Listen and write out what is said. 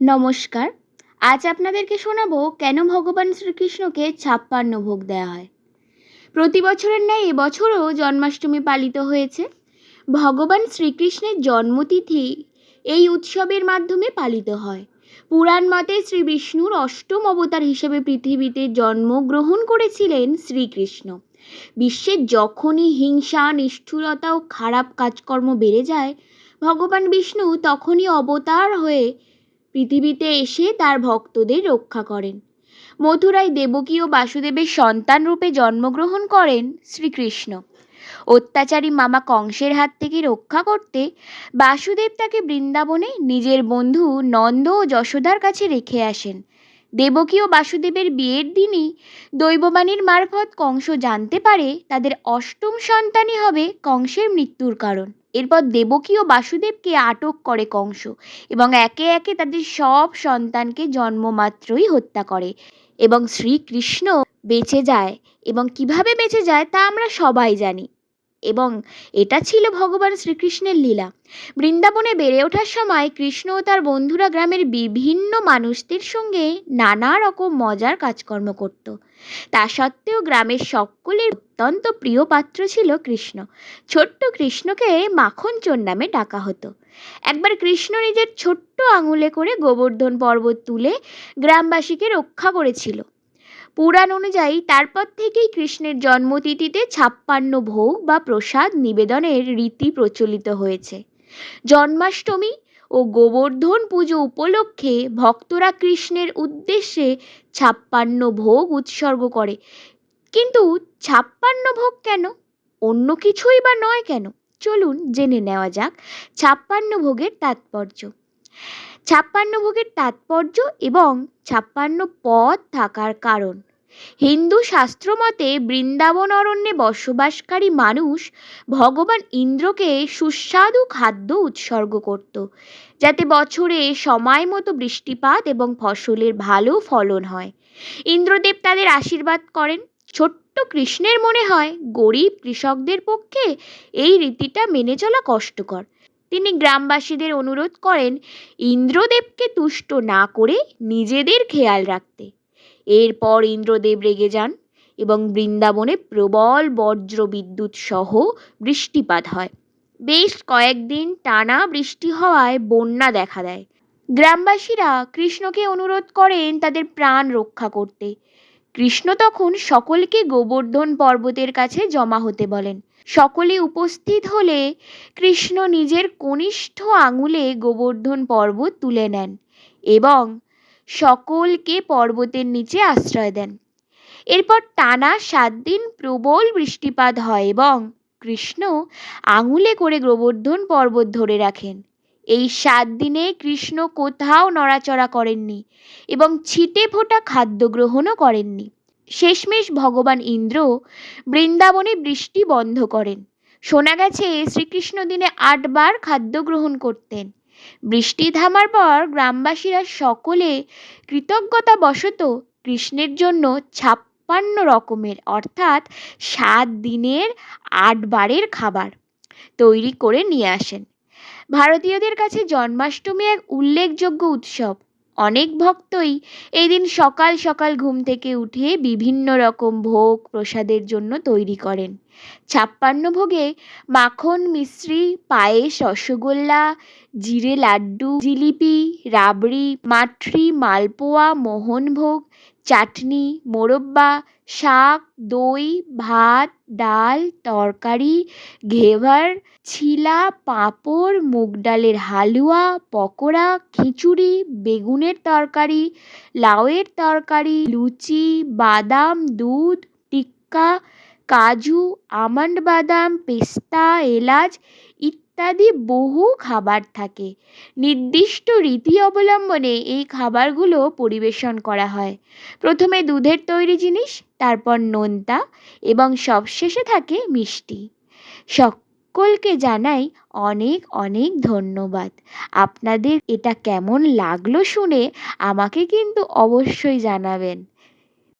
নমস্কার। আজ আপনাদেরকে শোনাবো কেন ভগবান শ্রীকৃষ্ণকে ছাপ্পান্ন ভোগ দেওয়া হয়। প্রতি বছরের ন্যায় এবছরও জন্মাষ্টমী পালিত হয়েছে। ভগবান শ্রীকৃষ্ণের জন্মতিথি এই উৎসবের মাধ্যমে পালিত হয়। পুরাণ মতে শ্রী বিষ্ণুর অষ্টম অবতার হিসেবে পৃথিবীতে জন্মগ্রহণ করেছিলেন শ্রীকৃষ্ণ। বিশ্বে যখনই হিংসা, নিষ্ঠুরতা ও খারাপ কাজকর্ম বেড়ে যায়, ভগবান বিষ্ণু তখনই অবতার হয়ে পৃথিবীতে এসে তার ভক্তদের রক্ষা করেন। মথুরায় দেবকী ও বাসুদেবের সন্তান রূপে জন্মগ্রহণ করেন শ্রীকৃষ্ণ। অত্যাচারী মামা কংসের হাত থেকে রক্ষা করতে বাসুদেব তাকে বৃন্দাবনে নিজের বন্ধু নন্দ ও যশোদার কাছে রেখে আসেন। দেবকী ও বাসুদেবের বিয়ের দিনই দৈববাণীর মারফত কংস জানতে পারে তাদের অষ্টম সন্তানই হবে কংসের মৃত্যুর কারণ। এরপর দেবকী ও বাসুদেবকে আটক করে কংস এবং একে একে তাদের সব সন্তানকে জন্মমাত্রই হত্যা করে এবং শ্রীকৃষ্ণ বেঁচে যায় এবং কীভাবে বেঁচে যায় তা আমরা সবাই জানি। এবং এটা ছিল ভগবান শ্রীকৃষ্ণের লীলা। বৃন্দাবনে বেড়ে ওঠার সময় কৃষ্ণ ও তার বন্ধুরা গ্রামের বিভিন্ন মানুষদের সঙ্গে নানা রকম মজার কাজকর্ম করত। তা সত্ত্বেও গ্রামের সকলের অত্যন্ত প্রিয় পাত্র ছিল কৃষ্ণ। ছোট্ট কৃষ্ণকে মাখন চোর নামে ডাকা হতো। একবার কৃষ্ণ নিজের ছোট্ট আঙুলে করে গোবর্ধন পর্বত তুলে গ্রামবাসীকে রক্ষা করেছিল। পুরাণ অনুযায়ী তারপর থেকেই কৃষ্ণের জন্মতিথিতে ছাপ্পান্ন ভোগ বা প্রসাদ নিবেদনের রীতি প্রচলিত হয়েছে। জন্মাষ্টমী ও গোবর্ধন পুজো উপলক্ষে ভক্তরা কৃষ্ণের উদ্দেশ্যে ছাপ্পান্ন ভোগ উৎসর্গ করে। কিন্তু ছাপ্পান্ন ভোগ কেন? অন্য কিছুই বা নয় কেন? চলুন জেনে নেওয়া যাক ছাপ্পান্ন ভোগের তাৎপর্য। ছাপ্পান্ন ভোগের তাৎপর্য এবং ছাপ্পান্ন পদ থাকার কারণ। হিন্দু শাস্ত্রমতে বৃন্দাবন অরণ্যে বসবাসকারী মানুষ ভগবান ইন্দ্রকে সুস্বাদু খাদ্য উৎসর্গ করত, যাতে বছরে সময় মতো বৃষ্টিপাত এবং ফসলের ভালো ফলন হয়। ইন্দ্রদেব তাদের আশীর্বাদ করেন। ছোট্ট কৃষ্ণের মনে হয়, গরিব কৃষকদের পক্ষে এই রীতিটা মেনে চলা কষ্টকর। তিনি গ্রামবাসীদের অনুরোধ করেন ইন্দ্রদেবকে তুষ্ট না করে নিজেদের খেয়াল রাখতে। এরপর ইন্দ্রদেব রেগে যান এবং বৃন্দাবনে প্রবল বজ্র বিদ্যুৎ সহ বৃষ্টিপাত হয়। বেশ কয়েকদিন টানা বৃষ্টি হওয়ায় বন্যা দেখা দেয়। গ্রামবাসীরা কৃষ্ণকে অনুরোধ করেন তাদের প্রাণ রক্ষা করতে। কৃষ্ণ তখন সকলকে গোবর্ধন পর্বতের কাছে জমা হতে বলেন। সকলে উপস্থিত হলে কৃষ্ণ নিজের কনিষ্ঠ আঙুলে গোবর্ধন পর্বত তুলে নেন এবং সকলকে পর্বতের নিচে আশ্রয় দেন। এরপর টানা সাত দিন প্রবল বৃষ্টিপাত হয় এবং কৃষ্ণ আঙুলে করে গোবর্ধন পর্বত ধরে রাখেন। এই সাত দিনে কৃষ্ণ কোথাও নড়াচড়া করেননি এবং ছিটে ফোটা খাদ্য গ্রহণও করেননি। শেষমেশ ভগবান ইন্দ্র বৃন্দাবনে বৃষ্টি বন্ধ করেন। শোনা গেছে শ্রীকৃষ্ণ দিনে আটবার খাদ্য গ্রহণ করতেন। বৃষ্টি থামার পর গ্রামবাসীরা সকলে কৃতজ্ঞতা বশত কৃষ্ণের জন্য ছাপ্পান্ন রকমের, অর্থাৎ সাত দিনের আটবারের খাবার তৈরি করে নিয়ে আসেন। ভারতীয়দের কাছে জন্মাষ্টমী এক উল্লেখযোগ্য উৎসব। অনেক ভক্তই এই দিন সকাল সকাল ঘুম থেকে উঠে বিভিন্ন রকম ভোগ প্রসাদের জন্য তৈরি করেন। ছাপ্পান্ন ভোগে মাখন, মিশ্রি, পায়েস, রসগোল্লা, জিরে লাড্ডু, জিলিপি, রাবড়ি, মাঠরি, মালপোয়া, মোহনভোগ চাটনি, মোরব্বা, শাক, দই, ভাত, ডাল, তরকারি, ঘেভার, ছিলা, পাঁপড়, মুগ ডালের হালুয়া, পকোড়া, খিচুড়ি, বেগুনের তরকারি, লাউয়ের তরকারি, লুচি, বাদাম, দুধ, টিক্কা, কাজু, আমন্ড বাদাম, পেস্তা, এলাচ ইত্যাদি বহু খাবার থাকে। নির্দিষ্ট রীতি অবলম্বনে এই খাবারগুলো পরিবেশন করা হয়। প্রথমে দুধের তৈরি জিনিস, তারপর নোনতা এবং সবশেষে থাকে মিষ্টি। সকলকে জানাই অনেক অনেক ধন্যবাদ। আপনাদের এটা কেমন লাগল শুনে আমাকে কিন্তু অবশ্যই জানাবেন।